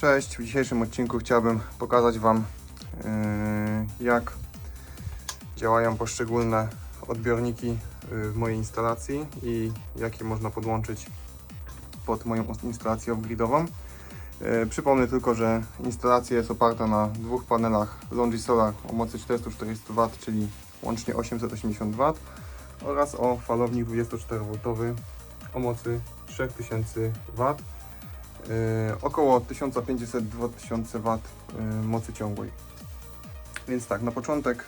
Cześć, w dzisiejszym odcinku chciałbym pokazać Wam yy, jak działają poszczególne odbiorniki yy, w mojej instalacji i jakie można podłączyć pod moją instalację off-gridową. Yy, Przypomnę tylko, że instalacja jest oparta na dwóch panelach Longi Solar o mocy 440 W, czyli łącznie 880 W oraz o falownik 24V o mocy 3000 W. Yy, około 1500-2000 W yy, mocy ciągłej. Więc tak, na początek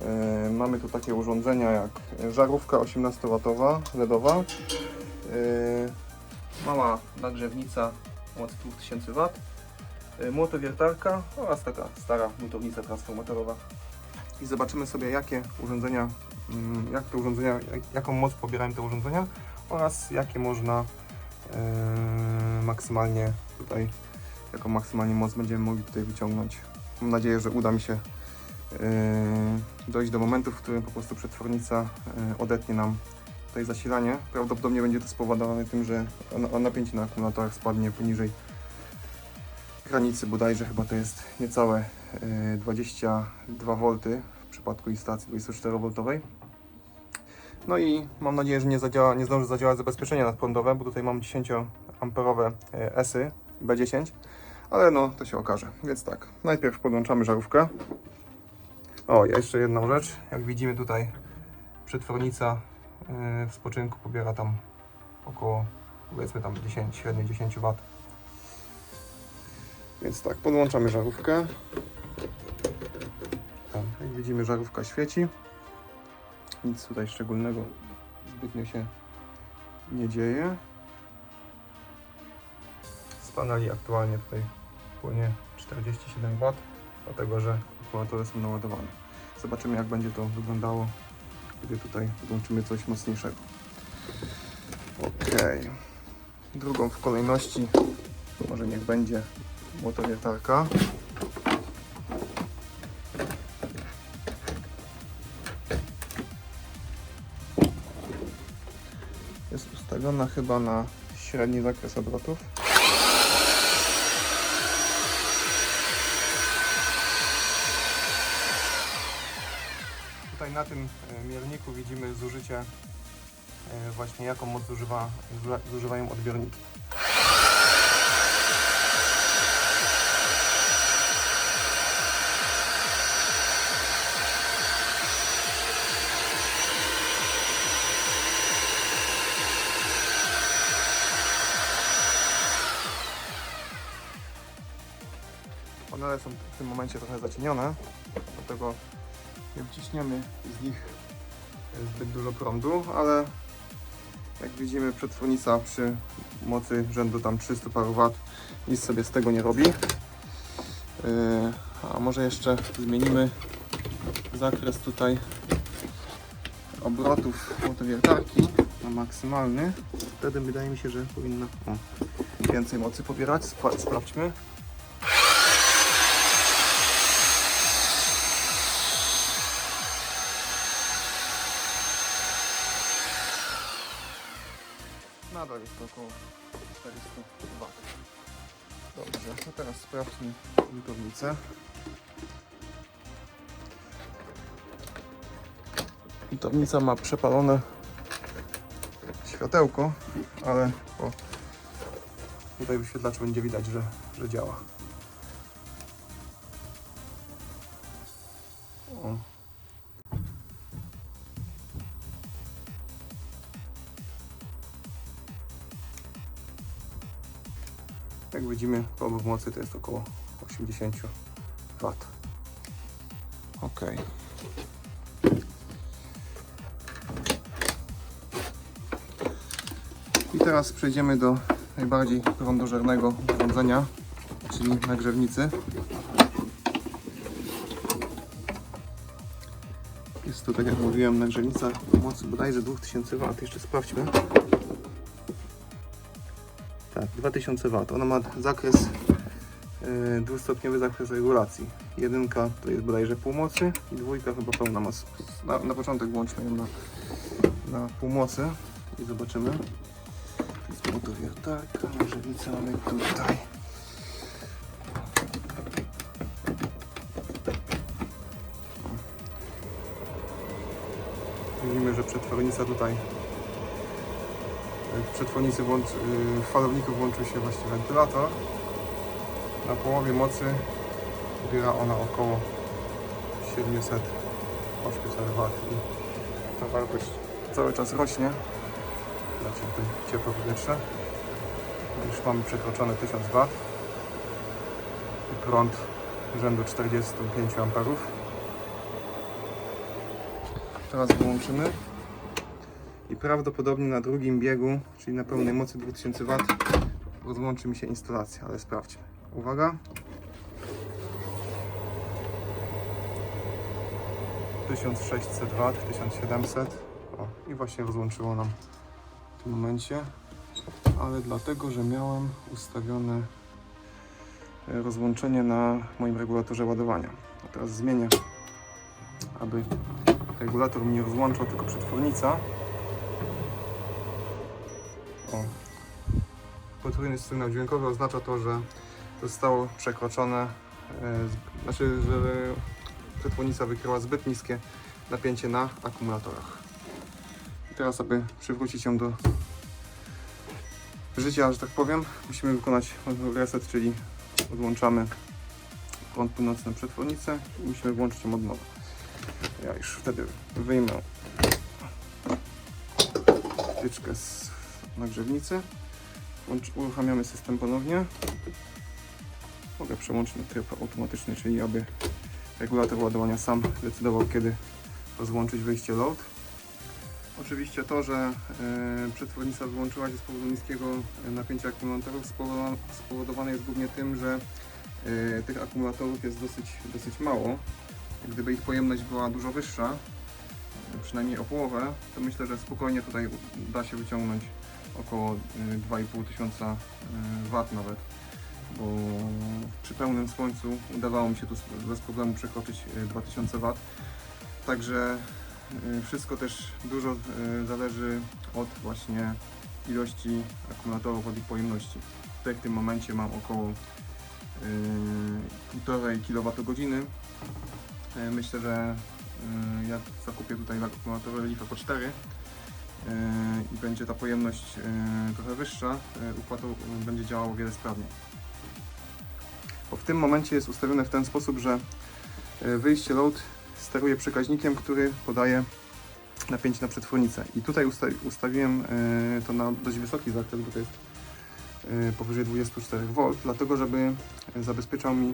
yy, mamy tu takie urządzenia jak żarówka 18W LEDowa, mała nagrzewnica mocy 2000 W, młotowiertarka oraz taka stara nutownica transformatorowa. I zobaczymy sobie jakie urządzenia, mm, jak te urządzenia, jak, jaką moc pobierają te urządzenia oraz jakie można maksymalnie tutaj, jaką maksymalnie moc będziemy mogli tutaj wyciągnąć. Mam nadzieję, że uda mi się yy, dojść do momentu, w którym po prostu przetwornica yy, odetnie nam tutaj zasilanie. Prawdopodobnie będzie to spowodowane tym, że na- napięcie na akumulatorach spadnie poniżej granicy bodajże chyba to jest niecałe yy, 22 V w przypadku instalacji 24V. No i mam nadzieję, że nie, zadziała, nie zdąży zadziałać zabezpieczenie nadprądowe, bo tutaj mam 10 amperowe e, ESY B10, ale no to się okaże. Więc tak, najpierw podłączamy żarówkę. O, jeszcze jedną rzecz. Jak widzimy tutaj przetwornica e, w spoczynku pobiera tam około powiedzmy tam 10, średnio 10 W. Więc tak, podłączamy żarówkę. Tam, jak widzimy żarówka świeci. Nic tutaj szczególnego zbytnio się nie dzieje. Z paneli aktualnie tutaj płynie 47 W, dlatego że akumulatory są naładowane. Zobaczymy jak będzie to wyglądało, gdy tutaj podłączymy coś mocniejszego. Ok. Drugą w kolejności może niech będzie motowiertarka. Ustawiona chyba na średni zakres obrotów. Tutaj na tym e, mierniku widzimy zużycie, e, właśnie jaką moc zużywa- zużywają odbiorniki. Panele są w tym momencie trochę zacienione, dlatego nie wciśniemy z nich zbyt dużo prądu, ale jak widzimy przetwornica przy mocy rzędu tam 300 paru wat nic sobie z tego nie robi. Yy, A może jeszcze zmienimy zakres tutaj obrotów motowiertarki na maksymalny. Wtedy wydaje mi się, że powinna więcej mocy pobierać. Spra- Sprawdźmy. Nadal jest to około 400 W. Dobrze, to teraz sprawdźmy lutownicę. Lutownica ma przepalone światełko, ale po tutaj wyświetlaczu będzie widać, że, że działa. Jak widzimy, pobór mocy to jest około 80 W. Ok. I teraz przejdziemy do najbardziej prądożernego urządzenia, czyli nagrzewnicy. Jest to, tak jak mówiłem, nagrzewnica o mocy bodajże 2000 W. Jeszcze sprawdźmy. 2000 W. Ona ma zakres e, dwustopniowy zakres regulacji. Jedynka to jest bodajże półmocy i dwójka chyba pełna moc. Na, na początek włączmy ją na, na półmocy i zobaczymy. Jest motowiertarka, nożewica mamy tutaj. Widzimy, że przetwornica tutaj w przetwornicy włącz, w falowniku włączył się właśnie wentylator. Na połowie mocy pobiera ona około 700 800 W i ta wartość cały czas rośnie. Znaczy tutaj ciepłe powietrze. Już mamy przekroczone 1000 W i prąd rzędu 45 A. Teraz wyłączymy i prawdopodobnie na drugim biegu, czyli na pełnej mocy 2000 W rozłączy mi się instalacja, ale sprawdźmy. Uwaga. 1600 W, 1700 o, i właśnie rozłączyło nam w tym momencie, ale dlatego, że miałem ustawione e, rozłączenie na moim regulatorze ładowania. A teraz zmienię, aby regulator mi nie rozłączał, tylko przetwornica. O. Potrójny sygnał dźwiękowy oznacza to, że zostało przekroczone, e, znaczy, że przetwornica wykryła zbyt niskie napięcie na akumulatorach. Teraz, aby przywrócić ją do życia, że tak powiem, musimy wykonać reset, czyli odłączamy prąd płynący na przetwornicę i musimy włączyć ją od nowa. Ja już wtedy wyjmę wtyczkę z nagrzewnicy. Włącz- Uruchamiamy system ponownie. Mogę przełączyć na tryb automatyczny, czyli aby regulator ładowania sam decydował, kiedy rozłączyć wyjście load. Oczywiście to, że e, przetwornica wyłączyła się z powodu niskiego e, napięcia akumulatorów spowodowa- spowodowane jest głównie tym, że e, tych akumulatorów jest dosyć, dosyć mało. Gdyby ich pojemność była dużo wyższa, przynajmniej o połowę, to myślę, że spokojnie tutaj da się wyciągnąć około e, 2,5 tysiąca e, W nawet, bo przy pełnym słońcu udawało mi się tu bez problemu przekroczyć e, 2000 W. Także wszystko też dużo zależy od właśnie ilości akumulatorów, od ich pojemności. Tutaj w tym momencie mam około e, 1,5 kWh. Myślę, że jak zakupię tutaj akumulatory LiFe po 4 e, i będzie ta pojemność e, trochę wyższa, e, układ e, będzie działał o wiele sprawniej. Bo w tym momencie jest ustawione w ten sposób, że e, wyjście load steruje przekaźnikiem, który podaje napięcie na przetwornicę. I tutaj usta ustawiłem e, to na dość wysoki zakres, bo to jest e, powyżej 24 V, dlatego żeby zabezpieczał mi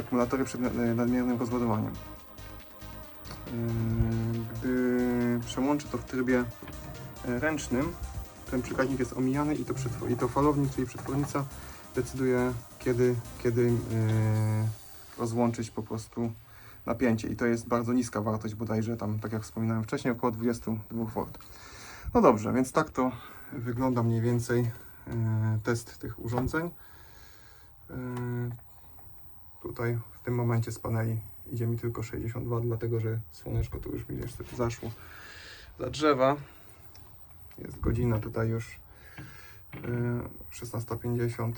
akumulatory przed na- nadmiernym rozładowaniem. Przełączę to w trybie e, ręcznym, ten przekaźnik jest omijany i to, i to falownik, czyli przetwornica decyduje kiedy, kiedy yy, rozłączyć po prostu napięcie i to jest bardzo niska wartość bodajże tam, tak jak wspominałem wcześniej, około 22 V. No dobrze, więc tak to wygląda mniej więcej yy, test tych urządzeń. Yy, Tutaj w tym momencie z paneli idzie mi tylko 62, dlatego że słoneczko tu już mi niestety zaszło za drzewa. Jest godzina tutaj już yy, 16.50,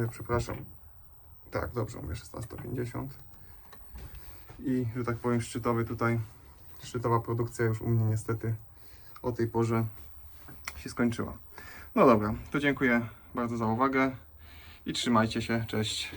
yy, przepraszam. Tak, dobrze, mówię 16.50. I, że tak powiem, szczytowy tutaj, szczytowa produkcja już u mnie niestety o tej porze się skończyła. No dobra, to dziękuję bardzo za uwagę i trzymajcie się, cześć.